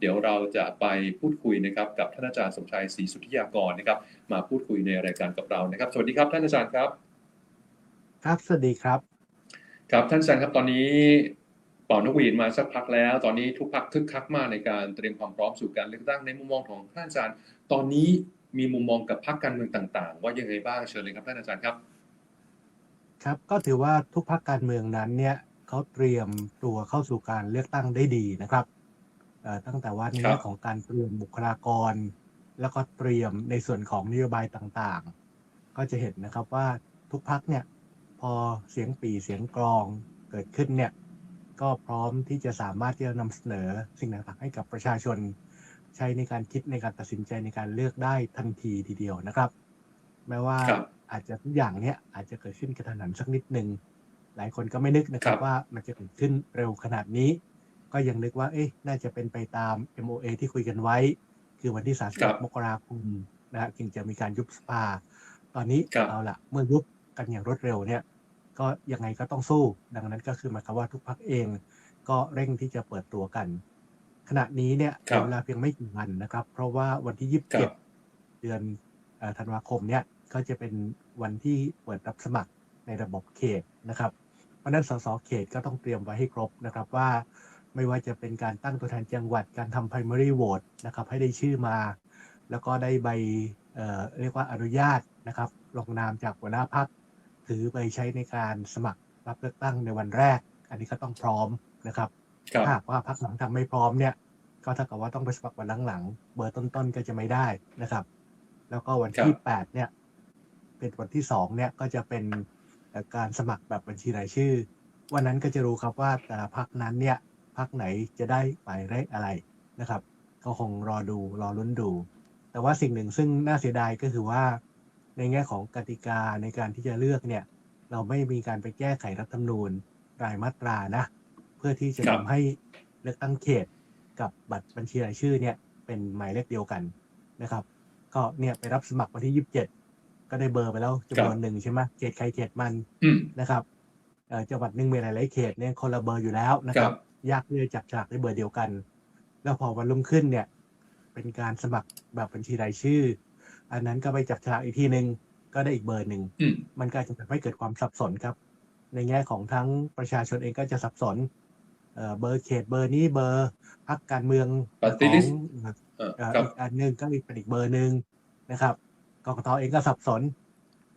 เดี๋ยวเราจะไปพูดคุยนะครับกับท่านอาจารย์สมชายศรีสุทธิยากรนะครับ มาพูดคุยในรายการกับเรานะครับ สวัสดีครับท่านอาจารย์ครับ ครับสวัสดีครับ ครับท่านอาจารย์ครับตอนนี้เป่านกหวีดมาสักพักแล้ว ตอนนี้ทุกพักคึกคักมากในการเตรียมความพร้อมสู่การเลือกตั้งในมุมมองของท่านอาจารย์ ตอนนี้มีมุมมองกับพรรคการเมืองต่างๆ ว่ายังไงบ้างเชิญเลยครับท่านอาจารย์ครับ ครับก็ถือว่าทุกพรรคการเมืองนั้นเนี่ยเขาเตรียมตัวเข้าสู่การเลือกตั้งได้ดีนะครับเอ่อ ตั้งแต่ว่าในครัเรื่บองของการเตรียมบุคลากร แล้วก็เตรียมในส่วนของนโยบายต่างๆ ก็จะเห็นนะครับว่าทุกพรรคเนี่ยพอเสียงปีเสียงกลองเกิดขึ้นเนี่ยก็พร้อมที่จะสามารถที่จะนำเสนอสิ่งต่างๆ ให้กับประชาชน ใช้ในการคิดในการตัดสินใจในการเลือกได้ทันทีทีเดียวนะครับ แม้ว่าครับอาจจะทุกอย่างเนี่ยอาจจะเกิดขึ้นกระทันหันสักนิดหนึ่งหลายคนก็ไม่นึกนะครัครับบว่ามันจะเกิดขึ้นเร็วขนาดนี้ ก็ยังนึกว่า เอ๊ะน่าจะเป็นไปตาม MOA ที่คุยกันไว้ คือวันที่ครับ31มกราคมนะฮะจึงจะมีการยุบสภา ตอนนี้ครับเอาละเมื่อยุบกันอย่างรวดเร็วเนี่ย ก็ยังไงก็ต้องสู้ ดังนั้นก็คือหมายความว่าทุกพักเอง ก็เร่งที่จะเปิดตัวกัน ขณะนี้เนี่ยครับเวลาเพียงไม่กี่วันนะครับ เพราะว่าวันที่ครับ27 เดือนเอ่อธันวาคมเนี่ยก็จะเป็นวันที่เปิดรับสมัครในระบบเขตนะครับ เพราะฉะนั้นสสเขตก็ต้องเตรียมไว้ให้ครบนะครับว่า ไม่ว่าจะเป็นการตั้งตัวแทนจังหวัดการทำ primary vote นะครับให้ได้ชื่อมา แล้วก็ได้ใบเอ่อเรียกว่าอนุญาตนะครับลงนามจากหัวหน้าพักถือไปใช้ในการสมัครรับเลือกตั้งในวันแรก อันนี้ก็ต้องพร้อมนะครับครับถ้าหากว่าพักหลังทำไม่พร้อมเนี่ยก็เท่ากับว่าต้องไปสมัครวันหลังๆเบอร์ต้นๆก็จะไม่ได้นะครับ แล้วก็วันที่8เนี่ย เป็นวันที่2เนี่ยก็จะเป็นเอ่อการสมัครแบบบัญชีรายชื่อ วันนั้นก็จะรู้ครับว่าแต่ละพักนั้นเนี่ย พักไหนจะได้หมายเลขอะไรนะครับ ก็คงรอดูรอลุ้นดู แต่ว่าสิ่งหนึ่งซึ่งน่าเสียดายก็คือว่า ในแง่ของกติกาในการที่จะเลือกเนี่ย เราไม่มีการไปแก้ไขรัฐธรรมนูญรายมาตรานะ เพื่อที่จะครับทำให้เลือกตั้งเขตกับบัตรบัญชีรายชื่อเนี่ยเป็นหมายเลขเดียวกันนะครับ ก็เนี่ยไปรับสมัครวันที่27ก็ได้เบอร์ไปแล้วจำนวนหนึ่งใช่ไหมเขตใครเขตมันอืมนะครับเอ่อจังหวัดหนึ่งมีหลายๆเขตเนี่ยคนละเบอร์อยู่แล้วนะคครัรับบ ยากที่จะจับฉลากได้เบอร์เดียวกัน แล้วพอวันรุ่งขึ้นเนี่ย เป็นการสมัครแบบบัญชีรายชื่อ อันนั้นก็ไปจับฉลากอีกทีหนึ่งก็ได้อีกเบอร์หนึ่งอืมมันก็อาจจะทำให้เกิดความสับสนครับ ในแง่ของทั้งประชาชนเองก็จะสับสนเอ่อเบอร์เขตเบอร์นี้เบอร์พรรคการเมือง Party ของ list เออเอ่อครับอีกอันหนึงก็อีกเป็นอีกเบอร์หนึ่งนะครับกกตเองก็สับสน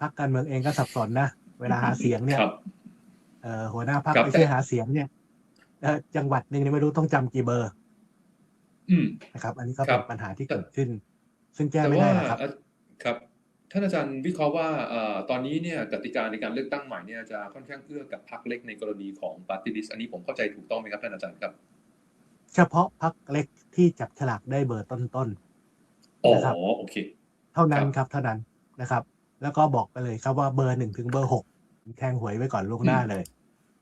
พรรคการเมืองเองก็สับสนนะเวลาหาเสียงเนี่ยครับเอ่อหัวหน้าพรรคครับไปแต่ช่วยหาเสียงเนี่ยเอ่อ จังหวัดหนึ่งเนี่ยไม่รู้ต้องจำกี่เบอร์อืมนะครับ อันนี้ก็ครัเป็บนปัญหาที่เกิดขึ้น ซึ่งแก้แต่ไม่ว่าได้นะครับอะครับท่านอาจารย์วิเคราะห์ว่าเอ่อตอนนี้เนี่ยกติกาในการเลือกตั้งใหม่เนี่ยจะค่อนข้างเอื้อกับพรรคเล็กในกรณีของปาร์ตี้ลิสอันนี้ผมเข้าใจถูกต้องไหมครับท่านอาจารย์ครับ เฉพาะพรรคเล็กที่จับฉลากได้เบอร์ต้นอ๋อนะครับโอเคๆเท่านั้นครับครับเท่านั้นนะครับ แล้วก็บอกไปเลยครับว่าเบอร์หนึ่งถึงเบอร์หกแทงหวยไว้ก่อนล่วงหน้าเลย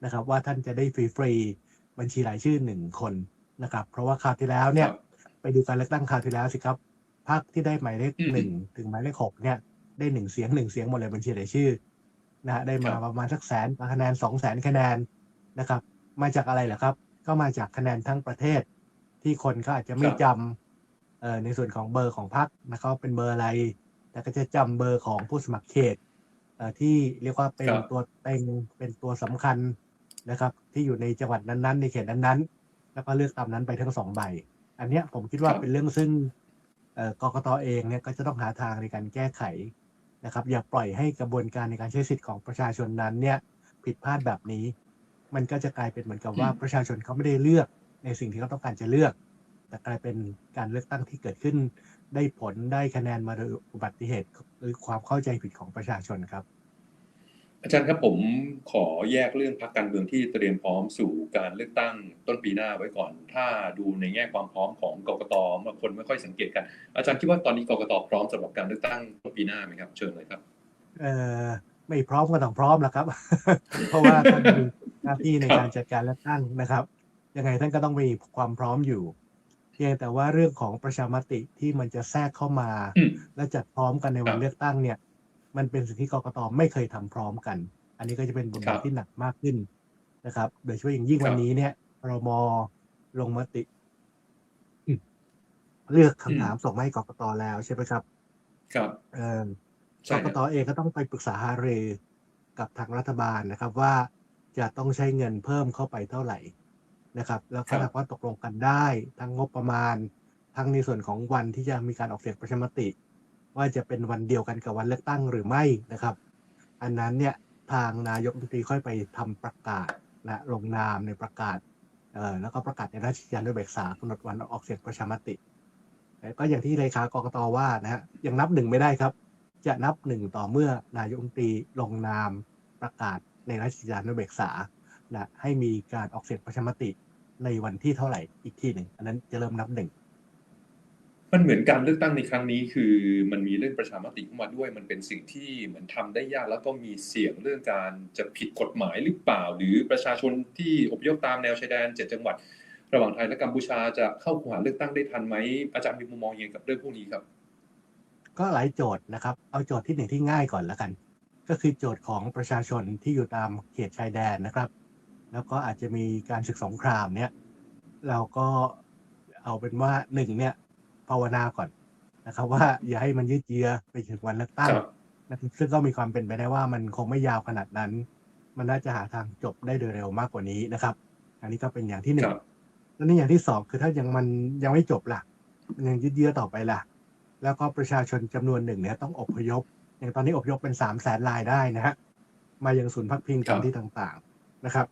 นะครับ ว่าท่านจะได้ฟรีๆ บัญชีรายชื่อหนึ่งคนนะครับ เพราะว่าคราวที่แล้วเนี่ยครับไปดูการเลือกตั้งคราวที่แล้วสิครับพรรคที่ได้หมายเลขอืมหนึ่งถึงหมายเลขหกเนี่ย ได้หนึ่งเสียงหนึ่งเสียงหมดเลยบัญชีรายชื่อนะฮะได้มาครับประมาณสักแสนคะแนนสองแสนคะแนนนะครับ มาจากอะไรเหรอครับ ก็มาจากคะแนนทั้งประเทศ ที่คนเขาอาจจะไม่จำเอ่อในส่วนของเบอร์ของพรรคนะครับเป็นเบอร์อะไร แต่ก็จะจำเบอร์ของผู้สมัครเขตเอ่อที่เรียกว่าเป็นครับตัวเต็งเป็นตัวสำคัญ นะครับ ที่อยู่ในจังหวัดนั้นๆ ในเขตนั้นๆ แล้วก็เลือกตามนั้นไปทั้งสองใบ อันเนี้ยผมคิดว่าครับเป็นเรื่องซึ่งเอ่อกกตเองเนี่ยก็จะต้องหาทางในการแก้ไขนะครับ อย่าปล่อยให้กระบวนการในการใช้สิทธิ์ของประชาชนนั้นเนี่ยผิดพลาดแบบนี้ มันก็จะกลายเป็นเหมือนกับว่าอืมประชาชนเขาไม่ได้เลือกในสิ่งที่เขาต้องการจะเลือก แต่กลายเป็นการเลือกตั้งที่เกิดขึ้น ได้ผลได้คะแนนมาโดยอุบัติเหตุหรือความเข้าใจผิดของประชาชนครับ อาจารย์ครับผมขอแยกเรื่องพรรคการเมืองที่เตรียมพร้อมสู่การเลือกตั้งต้นปีหน้าไว้ก่อน ถ้าดูในแง่ความพร้อมของกกตบางคนไม่ค่อยสังเกตกัน อาจารย์คิดว่าตอนนี้กกตพร้อมสำหรับการเลือกตั้งต้นปีหน้าไหมครับ เชิญเลยครับเอ่อไม่พร้อมก็ต้องพร้อมแหละครับ เพราะว่าท่านมีหน้าที่ในการจัดการเลือกตั้งนะครับยังไงท่านก็ต้องมีความพร้อมอยู่เพียงแต่ว่าเรื่องของประชามติที่มันจะแทรกเข้ามาอืมและจัดพร้อมกันในวัครันบเลือกตั้งเนี่ย มันเป็นสิ่งที่กกตไม่เคยทำพร้อมกัน อันนี้ก็จะเป็นบทครับาบทที่หนักมากขึ้นนะครับ โดยเฉพาะอย่างยิ่งครับวันนี้เนี่ยรมลงมติอืมเลือกคำถามส่งมาให้กกตแล้วใช่ไหมครับ ครับเอ่อกใช่กตเองก็ต้องไปปรึกษาหารือกับทางรัฐบาลนะครับว่าจะต้องใช้เงินเพิ่มเข้าไปเท่าไหร่นะครับ แล้วก็หากว่าตกลงกันได้ ทั้งงบประมาณ ทั้งในส่วนของวันที่จะมีการออกเสียงประชามติ ว่าจะเป็นวันเดียวกันกับวันเลือกตั้งหรือไม่นะครับ อันนั้นเนี่ยทางนายกรัฐมนตรีค่อยไปทำประกาศนะลงนามในประกาศเอ่อแล้วก็ประกาศในราชกิจจานุเบกษากำหนดวันออกเสียงประชามติก็อย่างที่เลขากรกตว่านะฮะยังนับหนึ่งไม่ได้ครับ จะนับหนึ่งต่อเมื่อนายกรัฐมนตรีลงนามประกาศในราชกิจจานุเบกษานะให้มีการออกเสียงประชามติในวันที่เท่าไหร่อีกที่หนึ่งอันนั้นจะเริ่มนับหนึ่ง มันเหมือนการเลือกตั้งในครั้งนี้ คือมันมีเรื่องประชามติเข้ามาด้วย มันเป็นสิ่งที่เหมือนทำได้ยากแล้วก็มีเสี่ยงเรื่องการจะผิดกฎหมายหรือเปล่า หรือประชาชนที่อพยพตามแนวชายแดนเจ็ดจังหวัด ระหว่างไทยและกัมพูชาจะเข้าหาเลือกตั้งได้ทันไหมอาจารย์มีมุมมองยังไงกับเรื่องพวกนี้ครับ ก็หลายโจทย์นะครับ เอาโจทย์ที่หนึ่งที่ง่ายก่อนแล้วกัน ก็คือโจทย์ของประชาชนที่อยู่ตามเขตชายแดนนะครับ แล้วก็อาจจะมีการศึกสงครามเนี่ยเราก็เอาเป็นว่าหนึ่งเนี่ย ภาวนาก่อนนะครับ ว่าอย่าให้มันยืดเยื้อไปถึงวันเลือกตั้งครับนะครับซึ่งก็มีความเป็นไปได้ว่ามันคงไม่ยาวขนาดนั้น มันน่าจะหาทางจบได้โดยเร็วมากกว่านี้นะครับ อันนี้ก็เป็นอย่างที่หนึ่คงรับแล้วนี่อย่างที่สองคือถ้ายังมันยังไม่จบล่ะมันยังยืดเยื้อต่อไปล่ะ แล้วก็ประชาชนจำนวนหนึ่งเนี่ยต้องอพยพ อย่างตอนนี้อพยพเป็นสามแสนรายได้นะฮะมายังศูนย์พักพิงครัตาบมที่ต่างๆนะครับ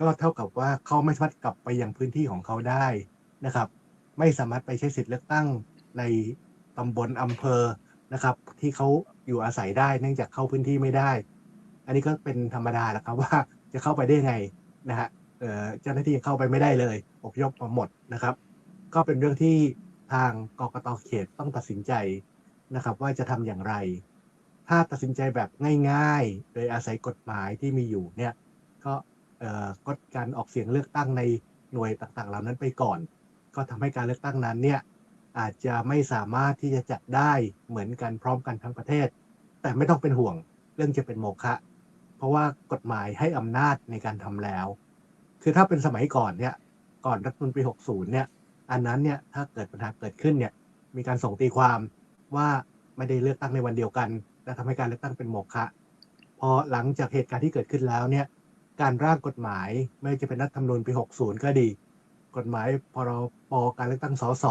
ก็เท่ากับว่าเขาไม่สามารถกลับไปยังพื้นที่ของเขาได้นะครับ ไม่สามารถไปใช้สิทธิ์เลือกตั้งในตำบลอำเภอนะครับ ที่เขาอยู่อาศัยได้เนื่องจากเข้าพื้นที่ไม่ได้ อันนี้ก็เป็นธรรมดาแหละครับว่าจะเข้าไปได้ไงนะฮะเจ้าหน้าที่เข้าไปไม่ได้เลยอพยพมาหมดนะครับ ก็เป็นเรื่องที่ทางกกตเขตต้องตัดสินใจนะครับ ว่าจะทำอย่างไร ถ้าตัดสินใจแบบง่ายๆ โดยอาศัยกฎหมายที่มีอยู่เนี่ยก็กดการออกเสียงเลือกตั้งในหน่วยต่างๆ เหล่านั้นไปก่อน ก็ทำให้การเลือกตั้งนั้นเนี่ยอาจจะไม่สามารถที่จะจัดได้เหมือนกันพร้อมกันทั้งประเทศ แต่ไม่ต้องเป็นห่วงเรื่องจะเป็นโมฆะเพราะว่ากฎหมายให้อำนาจในการทำแล้ว คือถ้าเป็นสมัยก่อนเนี่ยก่อนรัฐธรรมนูลปี60 เนี่ย อันนั้นเนี่ยถ้าเกิดปัญหาเกิดขึ้นเนี่ยมีการส่งตีความว่าไม่ได้เลือกตั้งในวันเดียวกัน และทำให้การเลือกตั้งเป็นโมฆะพอหลังจากเหตุการณ์ที่เกิดขึ้นแล้วเนี่ยการร่างกฎหมายไม่ว่าจะเป็นรัฐธรรมนูญปี 60 ก็ดี กฎหมายพรปการเลือกตั้งสส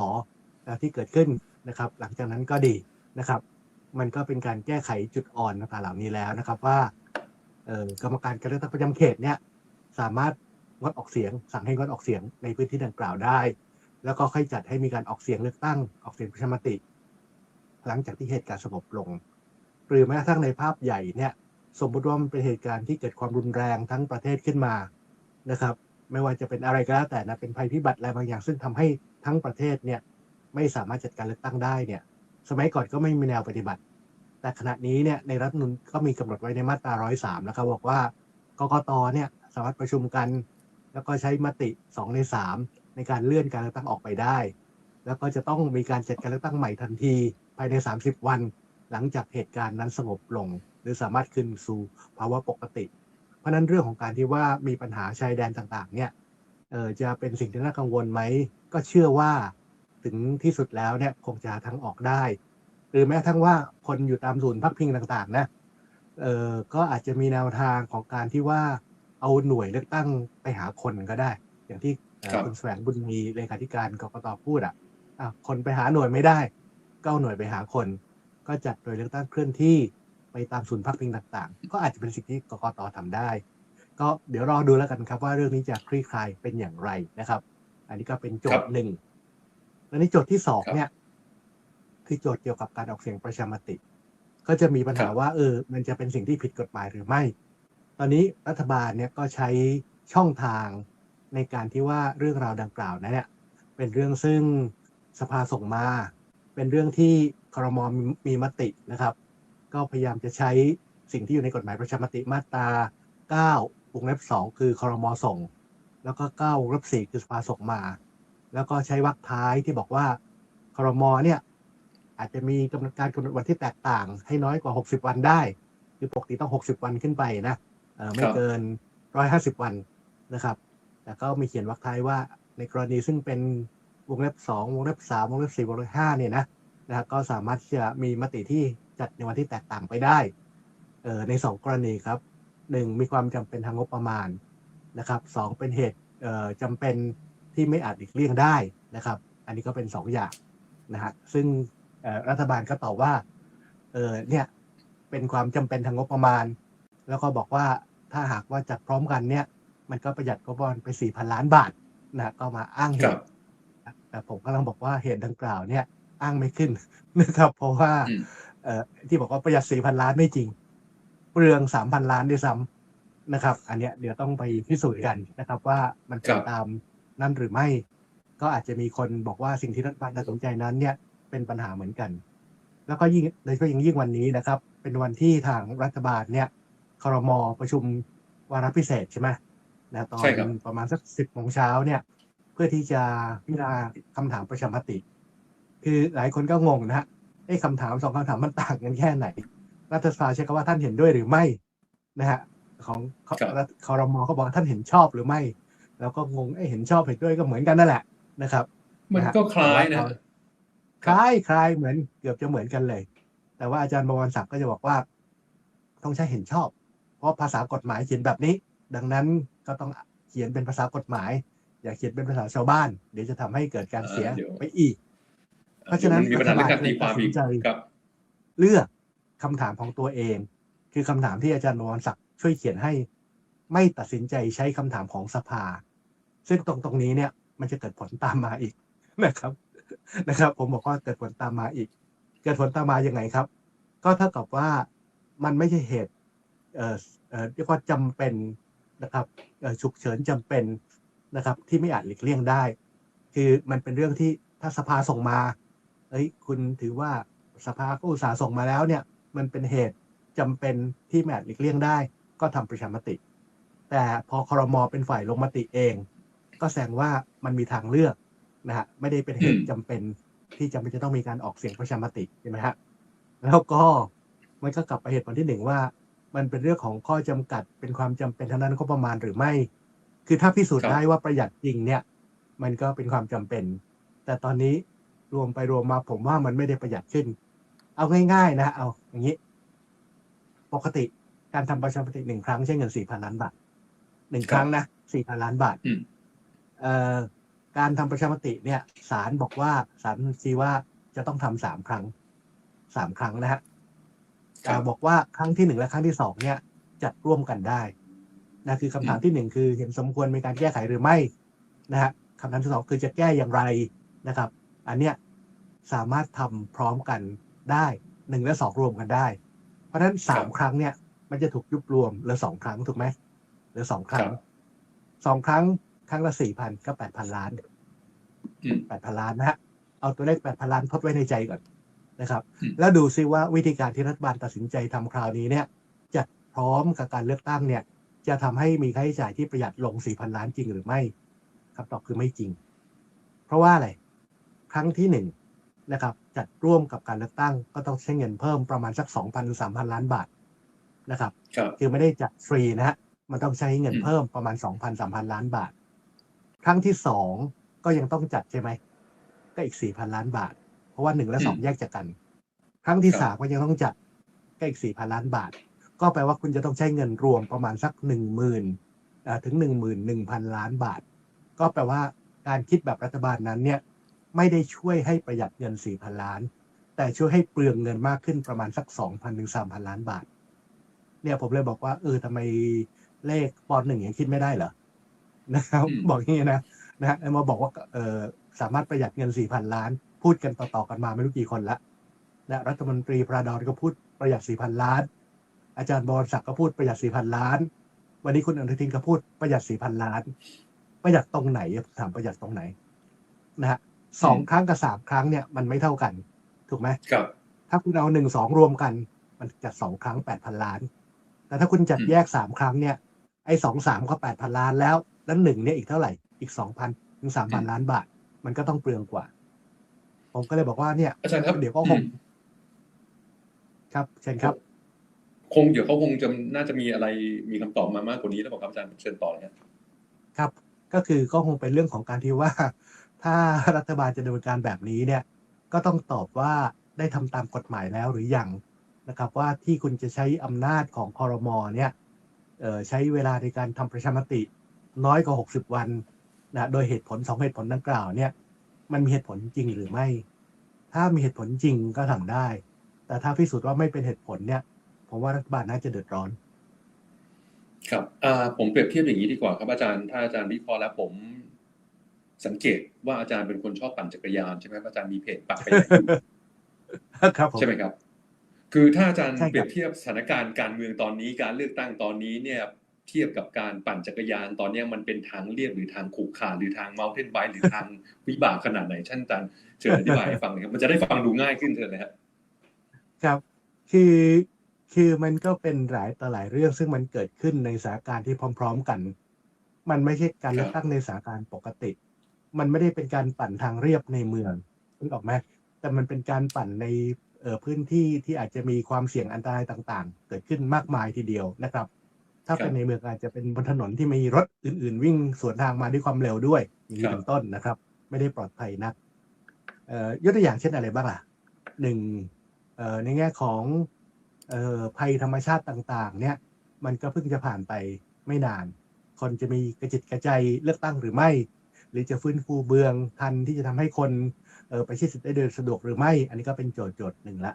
ที่เกิดขึ้นนะครับ หลังจากนั้นก็ดีนะครับ มันก็เป็นการแก้ไขจุดอ่อนต่างๆเหล่านี้แล้วนะครับ ว่าเกรรมการการเลือกตั้งประจำเขตเนี่ยสามารถงดออกเสียง สั่งให้งดออกเสียงในพื้นที่ดังกล่าวได้ แล้วก็ค่อยจัดให้มีการออกเสียงเลือกตั้งออกเสียงประชามติ หลังจากที่เหตุการณ์สงบลง หรือแม้กระทั่งในภาพใหญ่เนี่ยสมมติว่ามันเป็นเหตุการณ์ที่เกิดความรุนแรงทั้งประเทศขึ้นมานะครับ ไม่ว่าจะเป็นอะไรก็แล้วแต่นะเป็นภัยพิบัติอะไรบางอย่าง ซึ่งทำให้ทั้งประเทศเนี่ยไม่สามารถจัดการเลือกตั้งได้เนี่ย สมัยก่อนก็ไม่มีแนวปฏิบัติ แต่ขณะนี้เนี่ยในรัฐธรรมนูญก็มีกำหนดไว้ในมาตรา103แล้วครับบอกว่ากกตเนี่ยสามารถประชุมกัน แล้วก็ใช้มติ 2 ใน 3 ในการเลื่อนการเลือกตั้งออกไปได้ แล้วก็จะต้องมีการจัดการเลือกตั้งใหม่ทันทีภายใน 30 วัน หลังจากเหตุการณ์นั้นสงบลง หรือสามารถคืนสู่ภาวะปกติ เพราะฉะนั้นเรื่องของการที่ว่ามีปัญหาชายแดนต่างๆ เนี่ยเออจะเป็นสิ่งที่น่ากังวลไหมก็เชื่อว่าถึงที่สุดแล้วเนี่ยคงจะหาทางออกได้ หรือแม้กระทั่งว่าคนอยู่ตามศูนย์พักพิงต่างๆนะเออก็อาจจะมีแนวทางของการที่ว่าเอาหน่วยเลือกตั้งไปหาคนก็ได้ อย่างที่เอ่อครับคุณแสวงบุญมีเลขาธิการกกตพูดอะอะคนไปหาหน่วยไม่ได้ ก็เอาหน่วยไปหาคน ก็จัดหน่วยเลือกตั้งเคลื่อนที่ ไปตามศูนย์พักพิงต่างๆ ก็อาจจะเป็นสิ่งที่กกตทำได้ ก็เดี๋ยวรอดูแล้วกันครับว่าเรื่องนี้จะคลี่คลายเป็นอย่างไรนะครับ อันนี้ก็เป็นโจทย์หนึ่งแล้วในโจทย์ที่สองครับเนี่ย คือโจทย์เกี่ยวกับการออกเสียงประชามติ ก็จะมีปัญหาครับว่าเออ มันจะเป็นสิ่งที่ผิดกฎหมายหรือไม่ ตอนนี้รัฐบาลเนี่ยก็ใช้ช่องทางในการที่ว่าเรื่องราวดังกล่าวนั้นเนี่ย เป็นเรื่องซึ่งสภาส่งมา เป็นเรื่องที่ครมมีมีมตินะครับ ก็พยายามจะใช้สิ่งที่อยู่ในกฎหมายประชามติมาตรา9วงเล็บ2คือครมส่ง แล้วก็9วงเล็บ4คือสภาส่งมา แล้วก็ใช้วรรคท้ายที่บอกว่าครมเนี่ยอาจจะมีกำหนดการกำหนดวันที่แตกต่าง ให้น้อยกว่า 60 วันได้ คือปกติต้อง 60 วันขึ้นไปนะเอ่อไม่ครับเกิน 150 วันนะครับ แต่ก็มีเขียนวรรคท้ายว่าในกรณีซึ่งเป็นวงเล็บสองวงเล็บสามวงเล็บสี่วงเล็บห้าเนี่ยนะนะครับก็สามารถที่จะมีมติที่ จัดในวันที่แตกต่างไปได้เอ่อในสองกรณีครับหนึ่งมีความจำเป็นทางงบประมาณนะครับสองเป็นเหตุเอ่อจำเป็นที่ไม่อาจหลีกเลี่ยงได้นะครับ อันนี้ก็เป็นสองอย่างนะฮะซึ่งเอ่อรัฐบาลก็ตอบว่าเออเนี่ยเป็นความจำเป็นทางงบประมาณ แล้วก็บอกว่าถ้าหากว่าจัดพร้อมกันเนี่ย มันก็ประหยัดงบประมาณไปสี่พันล้านบาทนะก็มาอ้างเหครับตุแต่ผมกำลังบอกว่าเหตุดังกล่าวเนี่ย อ้างไม่ขึ้นนะครับ เพราะว่าอืมเอ่อ ที่บอกว่าประหยัดสี่พันล้านไม่จริง เปลืองสามพันล้านด้วยซ้ำนะครับ อันเนี้ยเดี๋ยวต้องไปพิสูจน์กันนะครับ ว่ามันเป็นครับตามนั้นหรือไม่ ก็อาจจะมีคนบอกว่าสิ่งที่รัฐบาลตัดสินใจนั้นเนี่ยเป็นปัญหาเหมือนกัน แล้วก็ยิ่งโดยเฉพาะยิ่งยิ่งวันนี้นะครับ เป็นวันที่ทางรัฐบาลเนี่ยครมประชุมวาระพิเศษใช่ไหมนะตอนใช่ครับประมาณสักสิบโมงเช้าเนี่ย เพื่อที่จะพิจารณาคำถามประชามติ คือหลายคนก็งงนะฮะไอ้คำถามสองคำถามมันต่างกันแค่ไหน รัฐสภาใช้คำว่าท่านเห็นด้วยหรือไม่นะฮะของครับรัฐคอรมอเขาบอกว่าท่านเห็นชอบหรือไม่ แล้วก็งงไอ้เห็นชอบเห็นด้วยก็เหมือนกันนั่นแหละนะครับ มันก็คล้ายนะคล้ายคล้ายเหมือนเกือบจะเหมือนกันเลย แต่ว่าอาจารย์บวรศักดิ์ก็จะบอกว่า ต้องใช้เห็นชอบ เพราะภาษากฎหมายเขียนแบบนี้ ดังนั้นก็ต้องเขียนเป็นภาษากฎหมาย อย่าเขียนเป็นภาษาชาวบ้าน เดี๋ยวจะทำให้เกิดการเสียอ่าเดี๋ยวไปอีก เพราะฉะนั้นมีปัญหาเรื่องการตีความอีกรัฐบาลเลยตัดสินใจครับ เลือกคำถามของตัวเอง คือคำถามที่อาจารย์บวรศักดิ์ช่วยเขียนให้ ไม่ตัดสินใจใช้คำถามของสภา ซึ่งตรงตรงนี้เนี่ย มันจะเกิดผลตามมาอีกนะครับ นะครับ ผมบอกว่าเกิดผลตามมาอีก เกิดผลตามมายังไงครับ ก็เท่ากับว่ามันไม่ใช่เหตุเอ่อเอ่อเรียกว่าจำเป็นนะครับเอ่อฉุกเฉินจำเป็นนะครับ ที่ไม่อาจหลีกเลี่ยงได้ คือมันเป็นเรื่องที่ถ้าสภาส่งมา เอ้ยคุณถือว่าสภาก็อุตสาห์ส่งมาแล้วเนี่ย มันเป็นเหตุจำเป็นที่ไม่อาจหลีกเลี่ยงได้ ก็ทำประชามติ แต่พอคอรมอเป็นฝ่ายลงมติเอง ก็แสดงว่ามันมีทางเลือกนะฮะไม่ได้เป็นเหตุอืมจำเป็นที่จำเป็นจะต้องมีการออกเสียงประชามติใช่ไหมฮะแล้วก็มันก็กลับไปเหตุผลที่หนึ่งว่า มันเป็นเรื่องของข้อจำกัดเป็นความจำเป็นเท่างด้นงบประมาณหรือไม่ คือถ้าพิสูจน์ได้ว่าประหยัดจริงเนี่ย มันก็เป็นความจำเป็น แต่ตอนนี้ รวมไปรวมมาผมว่ามันไม่ได้ประหยัดขึ้น เอาง่ายๆนะฮะเอาอย่างนี้ ปกติการทำประชามติหนึ่งครั้งใช้เงินสี่พันล้านบาทหนึ่งครับครั้งนะสี่พันล้านบาทอืมเอ่อการทำประชามติเนี่ยศาลบอกว่าศาลชี้ว่าจะต้องทำสามครั้งสามครั้งนะฮะครับอ่าบอกว่าครั้งที่หนึ่งและครั้งที่สองเนี่ย จัดร่วมกันได้นะคือคำถามที่หนึ่งคือเห็นสมควรมีการแก้ไขหรือไม่นะฮะคำถามที่สองคือจะแก้อย่างไรนะครับ อันเนี้ยสามารถทำพร้อมกันได้หนึ่งและสองรวมกันได้ เพราะฉะนั้นสามครับครั้งเนี่ย มันจะถูกยุบรวมเหลือสองครั้งถูกไหมเหลือสองครั้งครับสองครั้งครั้งละสี่พันก็แปดพันล้านอืมแปดพันล้านนะฮะเอาตัวเลขแปดพันล้านทดไว้ในใจก่อนนะครับอืมแล้วดูซิว่าวิธีการที่รัฐบาลตัดสินใจทำคราวนี้เนี่ยจะพร้อมกับการเลือกตั้งเนี่ย จะทำให้มีค่าใช้จ่ายที่ประหยัดลงสี่พันล้านจริงหรือไม่คำตอบคือไม่จริง เพราะว่าอะไร ครั้งที่หนึ่งนะครับ จัดร่วมกับการเลือกตั้งก็ต้องใช้เงินเพิ่มประมาณสักสองพันถึงสามพันล้านบาทนะครับครับคือไม่ได้จัดฟรีนะฮะมันต้องใช้เงินอืมเพิ่มประมาณสองพันสามพันล้านบาท ครั้งที่สองก็ยังต้องจัดใช่ไหมก็อีกสี่พันล้านบาท เพราะว่าหนึ่งและสองแยกจากกัน ครั้งที่สามก็ยังต้องจัดก็อีกสี่พันล้านบาท ก็แปลว่าคุณจะต้องใช้เงินรวมประมาณสักหนึ่งหมื่นถึงหนึ่งหมื่นหนึ่งพันล้านบาท ก็แปลว่าการคิดแบบรัฐบาลนั้นเนี่ย ไม่ได้ช่วยให้ประหยัดเงินสี่พันล้าน แต่ช่วยให้เปลืองเงินมากขึ้นประมาณสักสองพันถึงสามพันล้านบาท เนี่ยผมเลยบอกว่า เออทำไมเลขปอนหนึ่งยังคิดไม่ได้เหรอนะครับอืมบอกอย่างนี้นะนะฮะแล้วมาบอกว่าเออสามารถประหยัดเงินสี่พันล้าน พูดกันต่อๆกันมาไม่รู้กี่คนละนะรัฐมนตรีพระดอนก็พูดประหยัดสี่พันล้าน อาจารย์บอลศักดิ์ก็พูดประหยัดสี่พันล้าน วันนี้คุณอนุทินก็พูดประหยัดสี่พันล้าน ประหยัดตรงไหนถามประหยัดตรงไหนนะฮะ สองอืมครั้งกับสามครั้งเนี่ยมันไม่เท่ากัน ถูกไหมครับ ถ้าคุณเอาหนึ่งสองรวมกัน มันจัดสองครั้งแปดพันล้าน แต่ถ้าคุณจัดอืมแยกสามครั้งเนี่ย ไอ้สองสามก็แปดพันล้านแล้ว แล้วหนึ่งเนี่ยอีกเท่าไหร่ อีกสองพันถึงสามพันล้านบาท มันก็ต้องเปลืองกว่า ผมก็เลยบอกว่าเนี่ยอาจารย์ครับเดี๋ยวก็คงอืมครับเชิญครับ คงเดี๋ยวเขาคงจะน่าจะมีอะไรมีคำตอบมามากกว่านี้แล้วบอกครับอาจารย์เชิญต่อเลยครับ ครับ ก็คือก็คงเป็นเรื่องของการที่ว่าพ ถ้ารัฐบาลจะดำเนินการแบบนี้เนี่ยก็ต้องตอบว่าได้ทำตามกฎหมายแล้วหรือยังนะครับว่าที่คุณจะใช้อำนาจของคอรมอเนี่ยใช้เวลาในการทำประชามติน้อยกว่า 60 วันนะโดยเหตุผลสองเหตุผลดังกล่าวเนี่ยมันมีเหตุผลจริงหรือไม่ ถ้ามีเหตุผลจริงก็ทำได้ แต่ถ้าพิสูจน์ว่าไม่เป็นเหตุผลเนี่ยผมว่ารัฐบาลน่าจะเดือดร้อน ครับผมเปรียบเทียบอย่างนี้ดีกว่าครับอาจารย์ ถ้าอาจารย์วิเคราะห์แล้วผม สังเกตว่าอาจารย์เป็นคนชอบปั่นจักรยานใช่ไหมครับอาจารย์มีเพจปักไปไหนอยู่ครับผมใช่ไหมครับ คือถ้าอาจารย์ใช่ครับเปรียบเทียบสถานการณ์การเมืองตอนนี้การเลือกตั้งตอนนี้เนี่ยเทียบกับการปั่นจักรยานตอนเนี้ยมันเป็นทางเรียบหรือทางขรุขระหรือทาง mountain bike หรือทางวิบากขนาดไหนท่านอาจารย์เชิญอธิบายให้ฟังหน่อยครับมันจะได้ฟังดูง่ายขึ้นเถอะนะฮะครับคือคือมันก็เป็นหลายต่อหลายเรื่องซึ่งมันเกิดขึ้นในสถานการณ์ที่พร้อม ๆ กัน มันไม่ใช่การเลือกตั้งในสถานการณ์ปกติ มันไม่ได้เป็นการปั่นทางเรียบในเมืองนึกออกไหมแต่มันเป็นการปั่นในเอ่อพื้นที่ที่อาจจะมีความเสี่ยงอันตรายต่าง ๆ เกิดขึ้นมากมายทีเดียวนะครับ ถ้าเป็นในเมืองอาจจะเป็นบนถนนที่มีรถอื่น ๆ วิ่งสวนทางมาด้วยความเร็วด้วยอย่างนี้เป็นต้นนะครับ ไม่ได้ปลอดภัยนักเอ่อยกตัวอย่างเช่นอะไรบ้างล่ะหนึ่งเอ่อในแง่ของเอ่อภัยธรรมชาติต่าง ๆ เนี่ย มันก็เพิ่งจะผ่านไปไม่นาน คนจะมีกระจิตกระใจเลือกตั้งหรือไม่ หรือจะฟื้นฟูเบืองทันที่จะทำให้คนเออไปใช้สิทธิ์ได้โดยสะดวกหรือไม่ อันนี้ก็เป็นโจทย์โจทย์หนึ่งละ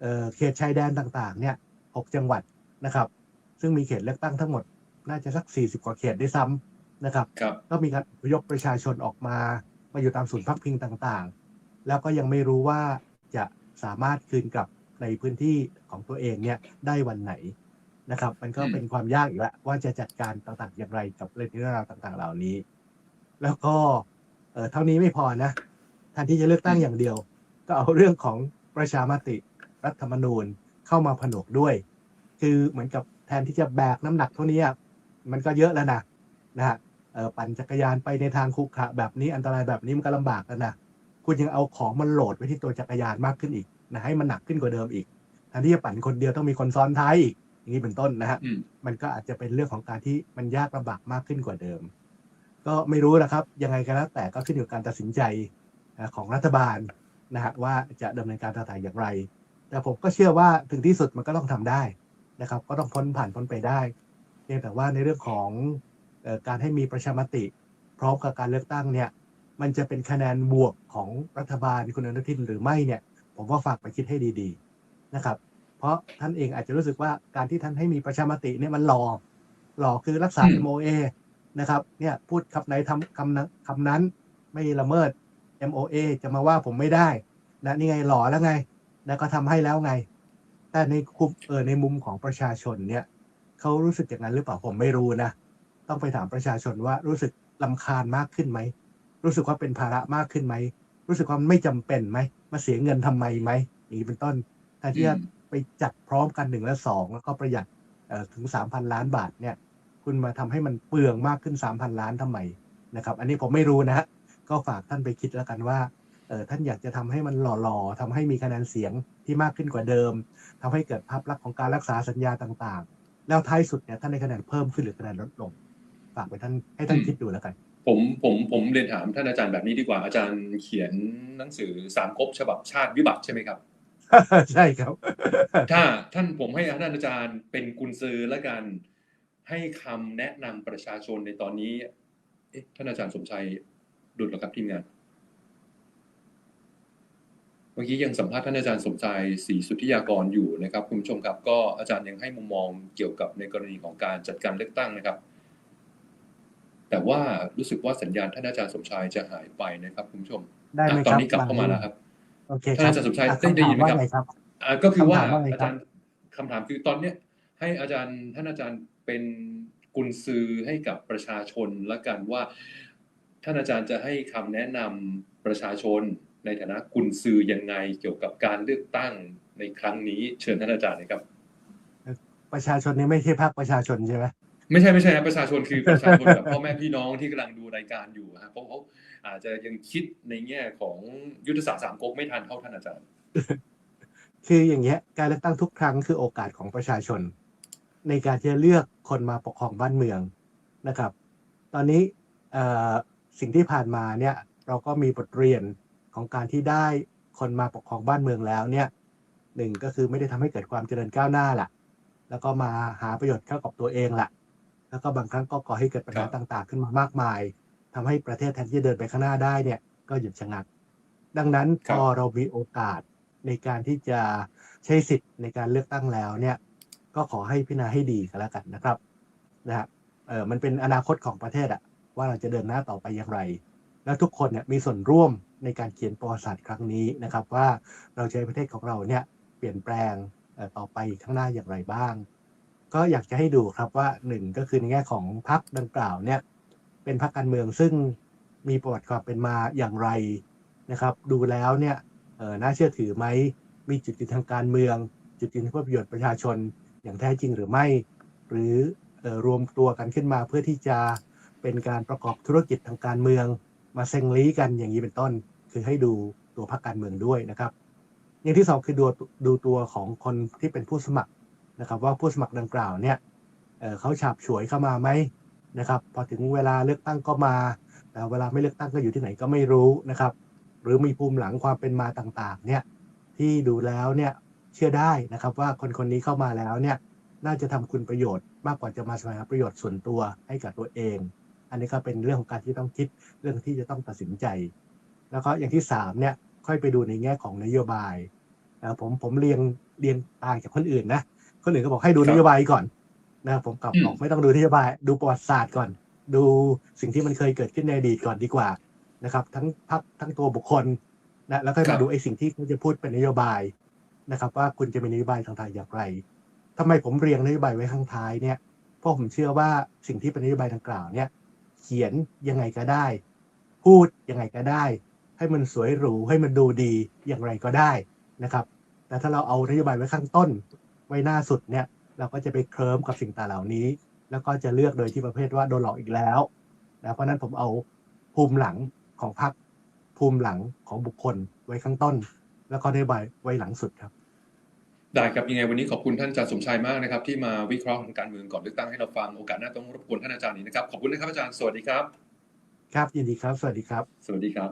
เออเขตชายแดนต่างๆ เนี่ยหกจังหวัดนะครับ ซึ่งมีเขตเลือกตั้งทั้งหมด น่าจะสักสี่สิบกว่าเขตด้วยซ้ำนะครับครับ ก็มีการอพยพประชาชนออกมา มาอยู่ตามศูนย์พักพิงต่างๆ แล้วก็ยังไม่รู้ว่าจะสามารถคืนกลับในพื้นที่ของตัวเองเนี่ยได้วันไหนนะครับ มันก็อืมเป็นความยากอีกแล้วว่าจะจัดการต่างๆอย่างไรกับเรื่องราวต่างๆ เหล่านี้ แล้วก็เอ่อเท่านี้ไม่พอนะแทนที่จะเลือกตั้งอย่างเดียว ก็เอาเรื่องของประชามติรัฐธรรมนูญเข้ามาผนวกด้วย คือเหมือนกับแทนที่จะแบกน้ำหนักเท่านี้อะมันก็เยอะแล้วนะนะฮะเอ่อปั่นจักรยานไปในทางคุกขระแบบนี้อันตรายแบบนี้มันก็ลำบากแล้วนะคุณยังเอาของมันโหลดไว้ที่ตัวจักรยานมากขึ้นอีกนะให้มันหนักขึ้นกว่าเดิมอีกแทนที่จะปั่นคนเดียวต้องมีคนซ้อนท้ายอีกอย่างนี้เป็นต้นนะฮะอืมมันก็อาจจะเป็นเรื่องของการที่มันยากลำบากมากขึ้นกว่าเดิม ก็ไม่รู้นะครับยังไงก็แล้วแต่ก็ขึ้นอยู่กับการตัดสินใจนะของรัฐบาลนะฮะว่าจะดำเนินการต่างๆอย่างไร แต่ผมก็เชื่อว่าถึงที่สุดมันก็ต้องทำได้นะครับ ก็ต้องพ้นผ่านพ้นไปได้เพียงแต่ว่าในเรื่องของเอ่อการให้มีประชามติ พร้อมกับการเลือกตั้งเนี่ย มันจะเป็นคะแนนบวกของรัฐบาลคุณอนุทินหรือไม่เนี่ย ผมว่าฝากไปคิดให้ดีๆนะครับ เพราะท่านเองอาจจะรู้สึกว่าการที่ท่านให้มีประชามติเนี่ยมันหลอกหลอกคือรักษาอืม MOA นะครับเนี่ยพูดคำไหนทำคำนั้นคำนั้นไม่ละเมิด MOA จะมาว่าผมไม่ได้นะนี่ไงหล่อแล้วไง แล้วก็ทำให้แล้วไง แต่ในคุมเออในมุมของประชาชนเนี่ยเขารู้สึกอย่างนั้นหรือเปล่าผมไม่รู้นะ ต้องไปถามประชาชนว่ารู้สึกลำคาญมากขึ้นไหม รู้สึกว่าเป็นภาระมากขึ้นไหม รู้สึกว่าไม่จำเป็นไหม มาเสียเงินทำไมไหมอย่างนี้เป็นต้นแทนที่จะอืมไปจัดพร้อมกันหนึ่งและสองแล้วก็ประหยัดเอ่อถึงสามพันล้านบาทเนี่ย คุณมาทำให้มันเปลืองมากขึ้นสามพันล้านทำไมนะครับ อันนี้ผมไม่รู้นะฮะก็ฝากท่านไปคิดแล้วกันว่าเออท่านอยากจะทำให้มันหล่อๆทำให้มีคะแนนเสียงที่มากขึ้นกว่าเดิมทำให้เกิดภาพลักษณ์ของการรักษาสัญญาต่างๆ แล้วท้ายสุดเนี่ยท่านได้คะแนนเพิ่มขึ้นหรือคะแนนลดลง ฝากไปท่านให้ท่านอืมคิดดูแล้วกันผมผมผมเรียนถามท่านอาจารย์แบบนี้ดีกว่าอาจารย์เขียนหนังสือสามก๊กฉบับชาติวิบัติใช่ไหมครับ ใช่ครับ ถ้าท่านผมให้ท่านอาจารย์เป็นกุญซือและกัน ให้คำแนะนำประชาชนในตอนนี้ เอ๊ะท่านอาจารย์สมชัยดุดเหรอครับทีมงาน เมื่อกี้ยังสัมภาษณ์ท่านอาจารย์สมชายศรีสุทธิยากรอยู่นะครับคุณผู้ชมครับ ก็อาจารย์ยังให้มุมมองเกี่ยวกับในกรณีของการจัดการเลือกตั้งนะครับ แต่ว่ารู้สึกว่าสัญญาณท่านอาจารย์สมชายจะหายไปนะครับคุณผู้ชมได้ไหมอะคตอนรับนี้กลับเข้ามาแล้วครับโอเคท่านอาจารย์สมชัยอะได้ได้ยินไหมครับคำถาว่าไงครับอ่าก็คือว่าคำถามว่าไงครับอาจารย์คำถามคือตอนเนี้ยให้อาจารย์ท่านอาจารย์ เป็นกุญซือให้กับประชาชนละกันว่า ท่านอาจารย์จะให้คำแนะนำประชาชนในฐานะกุญซือยังไงเกี่ยวกับการเลือกตั้งในครั้งนี้ เชิญท่านอาจารย์เลยครับ ประชาชนนี่ไม่ใช่ภาคประชาชนใช่ไหมไม่ใช่ไม่ใช่นะประชาชนคือประชาชนแบบพ่อแม่พี่น้องที่กำลังดูรายการอยู่ฮะเพราะเขาอาจจะยังคิดในแง่ของยุทธศาสตร์สามก๊กไม่ทันเท่าท่านอาจารย์ คืออย่างเงี้ยการเลือกตั้งทุกครั้งคือโอกาสของประชาชน ในการที่จะเลือกคนมาปกครองบ้านเมืองนะครับ ตอนนี้เอ่อสิ่งที่ผ่านมาเนี่ยเราก็มีบทเรียนของการที่ได้คนมาปกครองบ้านเมืองแล้วเนี่ยหนึ่งก็คือไม่ได้ทำให้เกิดความเจริญก้าวหน้าล่ะ แล้วก็มาหาประโยชน์เข้ากับตัวเองล่ะ แล้วก็บางครั้งก็ก่อให้เกิดปัญหาครับต่างๆ ขึ้นมามากมายทำให้ประเทศแทนที่จะเดินไปข้างหน้าได้เนี่ยก็หยุดชะงัก ดังนั้นพอเรามีโอกาสในการที่จะใช้สิทธิ์ในการเลือกตั้งแล้วเนี่ย ก็ขอให้พิจารณาให้ดีกันแล้วกันนะครับนะฮะเออมันเป็นอนาคตของประเทศอะว่าเราจะเดินหน้าต่อไปอย่างไร แล้วทุกคนเนี่ยมีส่วนร่วมในการเขียนประวัติศาสตร์ครั้งนี้นะครับ ว่าเราจะให้ประเทศของเราเนี่ยเปลี่ยนแปลงเอ่อต่อไปข้างหน้าอย่างไรบ้าง ก็อยากจะให้ดูครับว่าหนึ่งก็คือในแง่ของพรรคดังกล่าวเนี่ยเป็นพรรคการเมืองซึ่งมีประวัติความเป็นมาอย่างไรนะครับ ดูแล้วเนี่ยเออน่าเชื่อถือไหมมีจุดยืนทางการเมือง จุดยืนเพื่อประโยชน์ประชาชน อย่างแท้จริงหรือไม่ หรือรวมตัวกันขึ้นมาเพื่อที่จะเป็นการประกอบธุรกิจทางการเมือง มาเซ็งลี้กันอย่างนี้เป็นต้น คือให้ดูตัวพรรคการเมืองด้วยนะครับอย่างที่สองคือดูดูตัวของคนที่เป็นผู้สมัครนะครับ ว่าผู้สมัครดังกล่าวเนี่ยเเขาฉาบฉวยเข้ามาไหมนะครับ พอถึงเวลาเลือกตั้งก็มา แต่เวลาไม่เลือกตั้งก็อยู่ที่ไหนก็ไม่รู้นะครับ หรือมีภูมิหลังความเป็นมาต่างๆเนี่ยที่ดูแล้วเนี่ย เชื่อได้นะครับว่าคนคนนี้เข้ามาแล้วเนี่ยน่าจะทำคุณประโยชน์มากกว่าจะมาแสวงหาประโยชน์ส่วนตัวให้กับตัวเอง อันนี้ก็เป็นเรื่องของการที่ต้องคิดเรื่องที่จะต้องตัดสินใจ แล้วก็อย่างที่สามเนี่ยค่อยไปดูในแง่ของนโยบายนะผมผมเรียงเรียงต่างจากคนอื่นนะคนอื่นก็บอกให้ดูครับนโยบายก่อนนะผมกลับอืมบอกไม่ต้องดูนโยบาย ดูประวัติศาสตร์ก่อน ดูสิ่งที่มันเคยเกิดขึ้นในอดีตก่อนดีกว่านะครับ ทั้งพักทั้งตัวบุคคลนะแล้วก็มาดูไอ้สิ่งที่เขาจะพูดเป็นนโยบาย นะครับ ว่าคุณจะมีนโยบายทางทางอย่างไรทำไมผมเรียงนโยบายไว้ข้างท้ายเนี่ยเพราะผมเชื่อว่าสิ่งที่เป็นนโยบายดังกล่าวเนี่ย เขียนยังไงก็ได้ พูดยังไงก็ได้ ให้มันสวยหรูให้มันดูดีอย่างไรก็ได้นะครับ แต่ถ้าเราเอานโยบายไว้ข้างต้น ไว้หน้าสุดเนี่ยเราก็จะไปเคลิ้มกับสิ่งต่างเหล่านี้ แล้วก็จะเลือกโดยที่ประเภทว่าโดนหลอกอีกแล้วนะเพราะนั้นผมเอาภูมิหลังของพรรคภูมิหลังของบุคคลไว้ข้างต้น แล้วก็นโยบายไว้หลังสุดครับ ได้ครับยังไงวันนี้ขอบคุณท่านอาจารย์สมชายมากนะครับ ที่มาวิเคราะห์ทางการเมืองก่อนเลือกตั้งให้เราฟังโอกาสหน้าต้องรบกวนท่านอาจารย์นี้นะครับขอบคุณนะครับอาจารย์สวัสดีครับ ครับยินดีครับ สวัสดีครับ สวัสดีครับ